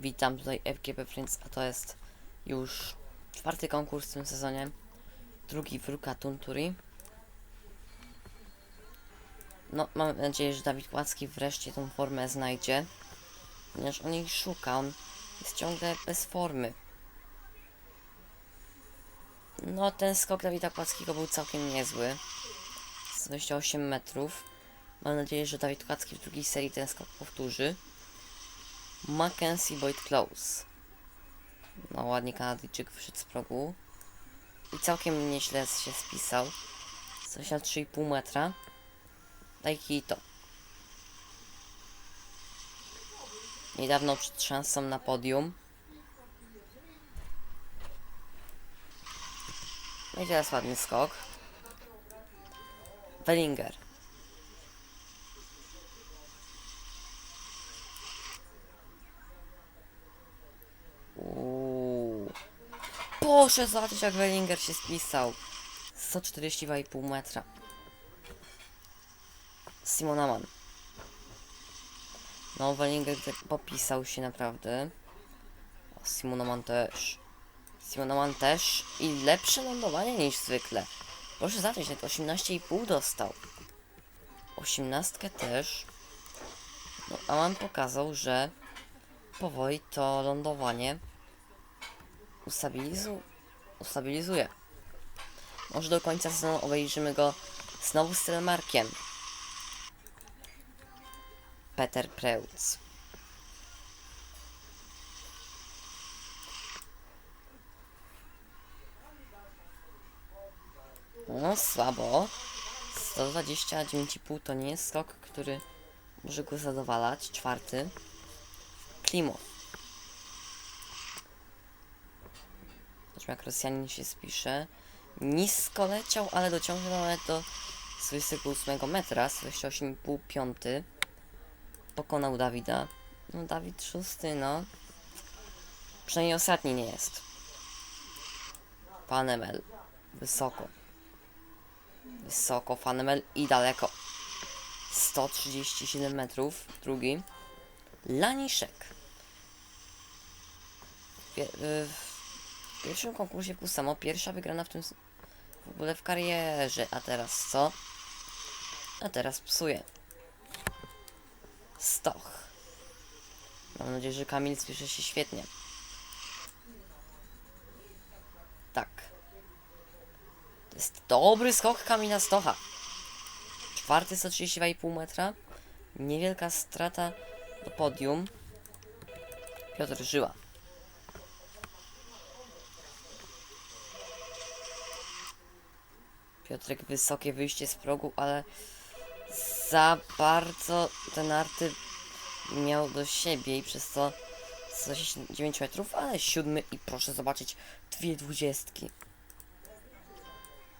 Witam tutaj FGP Friends, a to jest już czwarty konkurs w tym sezonie. Drugi w Ruka Tunturi. No, mam nadzieję, że Dawid Łacki wreszcie tą formę znajdzie. Ponieważ on jej szuka, on jest ciągle bez formy. No, ten skok Dawida Kłackiego był całkiem niezły. Z 28 metrów. Mam nadzieję, że Dawid Kłacki w drugiej serii ten skok powtórzy. Mackenzie Boyd Close. No ładnie Kanadyjczyk wyszedł z progu. I całkiem nieźle się spisał. Coś na 3,5 metra. Daj to. Niedawno przed szansą na podium. No i teraz ładny skok. Wellinger. Uuu. Proszę zobaczyć jak Wellinger się spisał. 142,5 metra. Simonaman. No, Wellinger tutaj popisał się naprawdę. O, Simonaman też. Simonaman też. I lepsze lądowanie niż zwykle. Proszę zobaczyć, jak 18,5 dostał. 18 też. No, Aman pokazał, że powoli to lądowanie ustabilizu ustabilizuje. Może do końca sezonu obejrzymy go znowu z telemarkiem. Peter Preutz. No słabo. 129,5 to nie jest skok, który może go zadowalać. Czwarty. Klimow. Zobaczmy jak Rosjanin się spisze. Nisko leciał, ale dociągnął nawet do 28 metra, 28,5 piąty. Pokonał Dawida. No Dawid szósty, no. Przynajmniej ostatni nie jest. Panemel. Wysoko. Wysoko, Fanemel i daleko. 137 metrów. Drugi. Laniszek. Pie y, w pierwszym konkursie był samo pierwsza wygrana w tym w ogóle w karierze. A teraz co? A teraz psuje. Stoch. Mam nadzieję, że Kamil spisze się świetnie. Tak. To jest dobry skok Kamila Stocha. Czwarty 132,5 metra. Niewielka strata do podium. Piotr Żyła. Piotrek wysokie wyjście z progu, ale za bardzo te narty miał do siebie i przez to 109 metrów, ale siódmy i proszę zobaczyć dwie dwudziestki.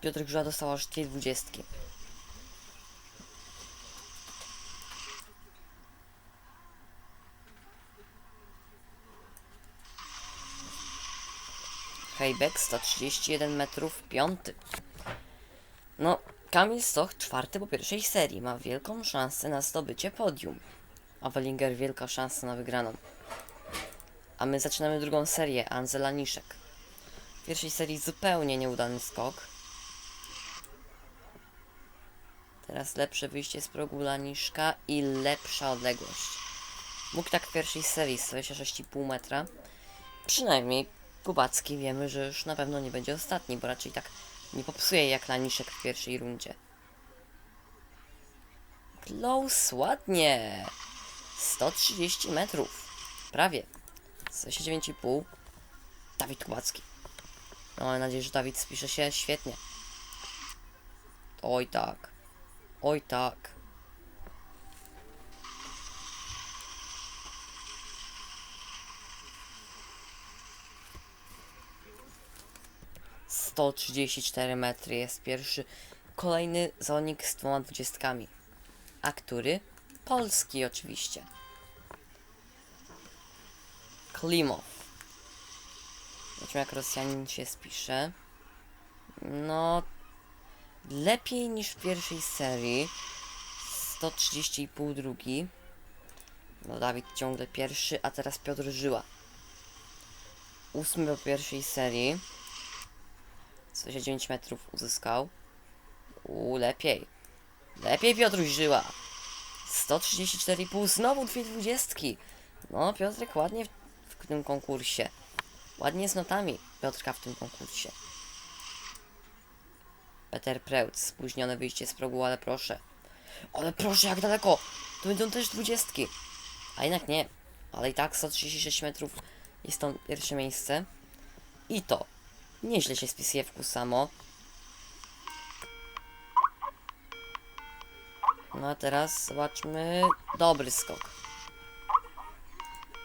Piotrek Żyła dostał aż dwie dwudziestki. Hejbek 131 metrów, piąty. No, Kamil Stoch czwarty po pierwszej serii ma wielką szansę na zdobycie podium. A Wellinger wielka szansa na wygraną. A my zaczynamy drugą serię, Anzela Niszek. W pierwszej serii zupełnie nieudany skok. Teraz lepsze wyjście z progu Laniszka i lepsza odległość. Mógł tak w pierwszej serii z 26,5 metra. Przynajmniej Kubacki wiemy, że już na pewno nie będzie ostatni, bo raczej tak nie popsuje jak Laniszek w pierwszej rundzie. Close ładnie. 130 metrów. Prawie. 109,5. Dawid Kubacki. No, mam nadzieję, że Dawid spisze się świetnie. Oj tak. Oj tak. Sto trzydzieści cztery metry jest pierwszy. Kolejny zawodnik z dwoma dwudziestkami. A który? Polski oczywiście. Klimow. Zobaczmy jak Rosjanin się spisze. No... Lepiej niż w pierwszej serii. 130,5 drugi. No Dawid ciągle pierwszy, a teraz Piotr Żyła. Ósmy po pierwszej serii. 109 metrów uzyskał. U lepiej. Lepiej Piotr Żyła. 134,5, znowu dwie dwudziestki. No, Piotrek ładnie w, w tym konkursie. Ładnie z notami Piotrka w tym konkursie. Peter Preutz, spóźnione wyjście z progu, ale proszę. Ale proszę, jak daleko! To będą też dwudziestki. A jednak nie. Ale i tak 136 metrów jest to pierwsze miejsce. I to. Nieźle się spisuje w samo. No a teraz zobaczmy. Dobry skok.